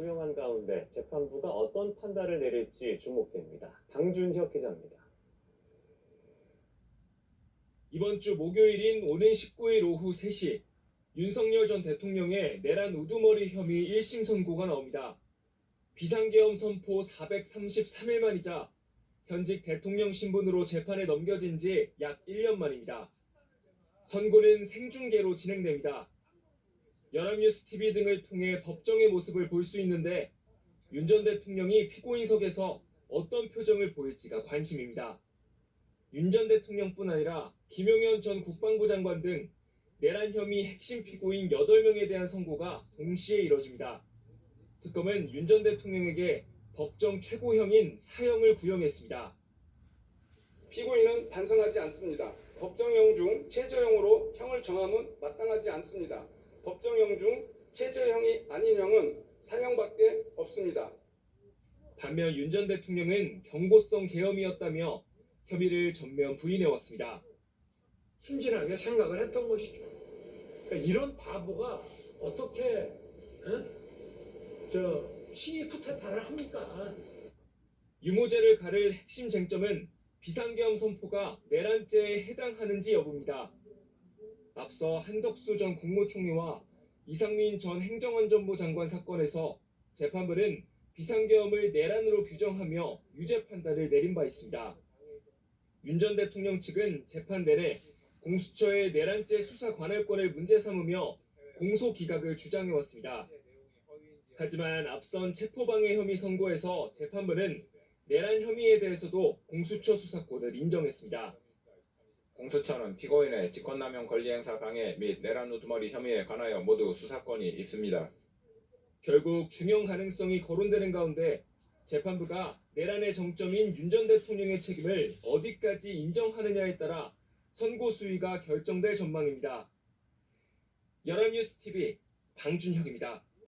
구형한 가운데 재판부가 어떤 판단을 내릴지 주목됩니다. 방준혁 기자입니다. 이번 주 목요일인 오는 19일 오후 3시 윤석열 전 대통령의 내란 우두머리 혐의 1심 선고가 나옵니다. 비상계엄 선포 433일 만이자 현직 대통령 신분으로 재판에 넘겨진 지 약 1년 만입니다. 선고는 생중계로 진행됩니다. 연합뉴스 TV 등을 통해 법정의 모습을 볼 수 있는데 윤 전 대통령이 피고인석에서 어떤 표정을 보일지가 관심입니다. 윤 전 대통령뿐 아니라 김용현 전 국방부 장관 등 내란 혐의 핵심 피고인 8명에 대한 선고가 동시에 이뤄집니다. 특검은 윤 전 대통령에게 법정 최고형인 사형을 구형했습니다. 피고인은 반성하지 않습니다. 법정형 중 최저형으로 형을 정함은 마땅하지 않습니다. 법정형 중 최저형이 아닌 형은 사형밖에 없습니다. 반면 윤 전 대통령은 경고성 계엄이었다며 혐의를 전면 부인해왔습니다. 순진하게 생각을 했던 것이죠. 그러니까 이런 바보가 어떻게 어? 저 신이 쿠데타를 합니까? 유무죄를 가를 핵심 쟁점은 비상계엄 선포가 내란죄에 해당하는지 여부입니다. 앞서 한덕수 전 국무총리와 이상민 전 행정안전부 장관 사건에서 재판부는 비상계엄을 내란으로 규정하며 유죄 판단을 내린 바 있습니다. 윤 전 대통령 측은 재판 내내 공수처의 내란죄 수사 관할권을 문제 삼으며 공소 기각을 주장해 왔습니다. 하지만 앞선 체포방해 혐의 선고에서 재판부는 내란 혐의에 대해서도 공수처 수사권을 인정했습니다. 공수처는 피고인의 직권남용 권리행사 방해 및 내란 우두머리 혐의에 관하여 모두 수사권이 있습니다. 결국 중형 가능성이 거론되는 가운데 재판부가 내란의 정점인 윤 전 대통령의 책임을 어디까지 인정하느냐에 따라 선고 수위가 결정될 전망입니다. 연합뉴스 TV 방준혁입니다.